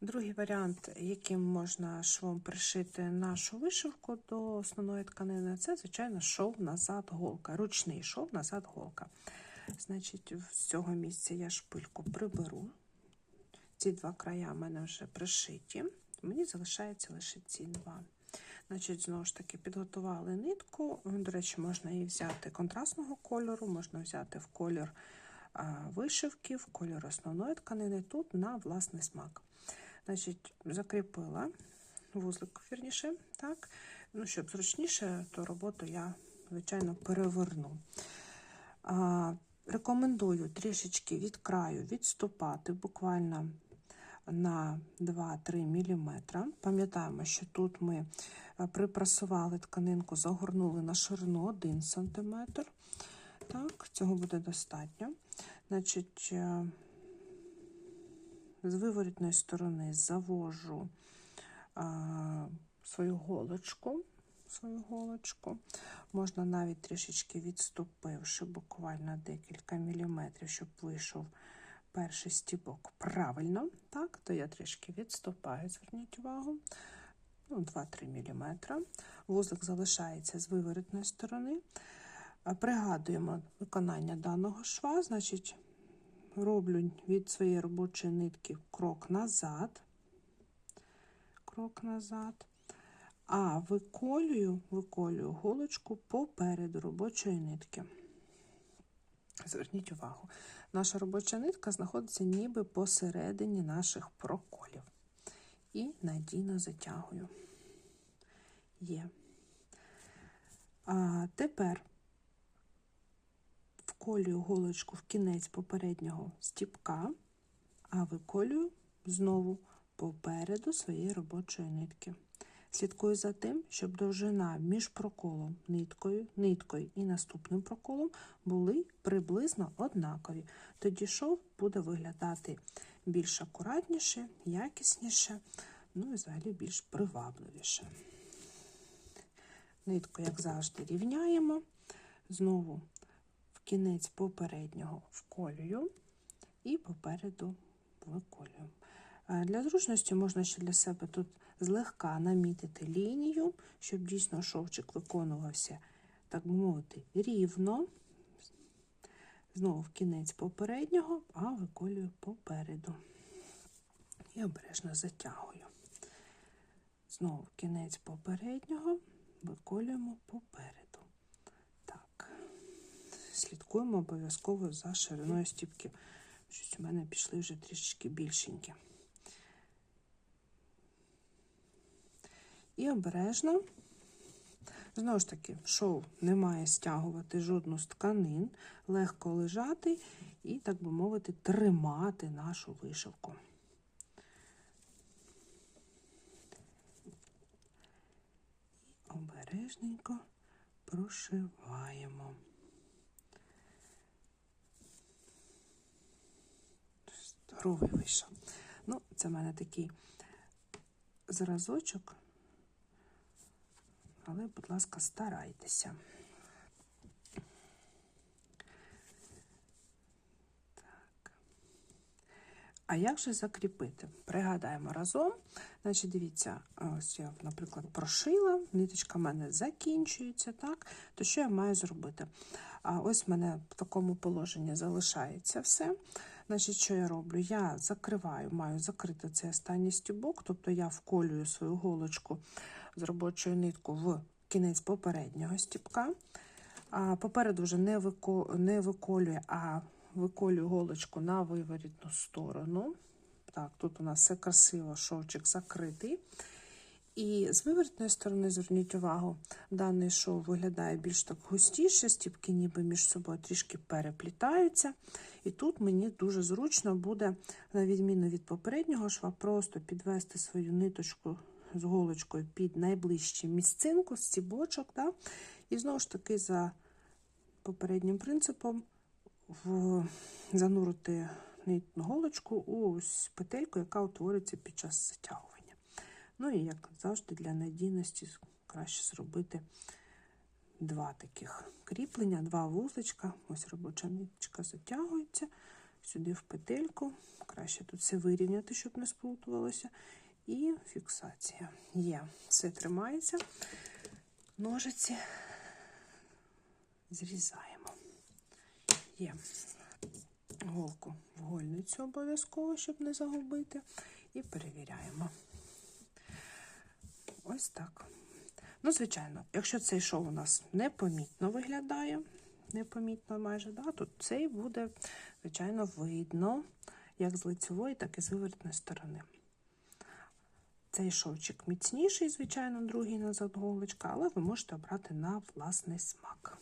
Другий варіант, яким можна швом пришити нашу вишивку до основної тканини, це, звичайно, шов назад голка, ручний шов назад голка. Значить, з цього місця я шпильку приберу. Ці два края в мене вже пришиті. Мені залишається лише ці два. Значить, знову ж таки, підготували нитку. До речі, можна її взяти контрастного кольору, можна взяти в колір вишивки, в колір основної тканини, тут на власний смак. Значить, закріпила вузлик, вірніше, так. Ну, щоб зручніше, то роботу я, звичайно, переверну. А, рекомендую трішечки від краю відступати, буквально на 2-3 мм. Пам'ятаємо, що тут ми припрасували тканинку, загорнули на ширину 1 см. Так, цього буде достатньо. Значить, з виворітної сторони завожу а, свою голочку. Свою голочку. Можна навіть трішечки відступивши, буквально декілька міліметрів, щоб вийшов перший стібок правильно, так, то я трішки відступаю, зверніть увагу. Ну, 2-3 мм. Вузлик залишається з виворітної сторони. Пригадуємо виконання даного шва, значить, роблю від своєї робочої нитки крок назад, крок назад, а виколюю, виколюю голочку попереду робочої нитки. Зверніть увагу, наша робоча нитка знаходиться ніби посередині наших проколів. І надійно затягую. Є. А тепер вколюю голочку в кінець попереднього стіпка, а виколюю знову попереду своєї робочої нитки. Слідкую за тим, щоб довжина між проколом ниткою, ниткою і наступним проколом були приблизно однакові. Тоді шов буде виглядати більш акуратніше, якісніше, ну і взагалі більш привабливіше. Нитку, як завжди, рівняємо, знову кінець попереднього вколюю і попереду виколюю. Для зручності можна ще для себе тут злегка намітити лінію, щоб дійсно шовчик виконувався, так мовити, рівно. Знову в кінець попереднього, а виколюю попереду. І обережно затягую. Знову в кінець попереднього виколюємо попереду. Слідкуємо обов'язково за шириною стіпки. Щось у мене пішли вже трішечки більшенькі. І обережно, знову ж таки, шов не має стягувати жодну з тканин, легко лежати і, так би мовити, тримати нашу вишивку. І обережненько прошиваємо. Здоровий вийшов. Ну, це в мене такий зразочок але, будь ласка, старайтеся. А як же закріпити? Пригадаємо разом. Значить, дивіться, ось я, наприклад, прошила, ниточка в мене закінчується, так? То що я маю зробити? А ось в мене в такому положенні залишається все. Значить, що я роблю? Я закриваю, маю закрити цей останній стібок, тобто я вколюю свою голочку з робочою нитку в кінець попереднього стібка. Попереду вже не виколює, а виколюю голочку на виворітну сторону. Так, тут у нас все красиво, шовчик закритий. І з виворітної сторони, зверніть увагу, даний шов виглядає більш так густіше, стіпки ніби між собою трішки переплітаються. І тут мені дуже зручно буде, на відміну від попереднього шва, просто підвести свою ниточку з голочкою під найближчу місцинку, стібочок. Да? І знову ж таки, за попереднім принципом, в... занурити нитну голочку у петельку, яка утворюється під час затягування. Ну і, як завжди, для надійності краще зробити два таких кріплення, два вузличка. Ось робоча ниточка затягується, сюди в петельку. Краще тут все вирівняти, щоб не сплутувалося. І фіксація. Є, все тримається. Ножиці зрізаємо. Є голку в гольницю обов'язково, щоб не загубити. І перевіряємо. Ось так. Ну, звичайно, якщо цей шов у нас непомітно виглядає, непомітно майже, да, то цей буде, звичайно, видно як з лицевої, так і з вивертної сторони. Цей шовчик міцніший, звичайно, другий назад голочка, але ви можете обрати на власний смак.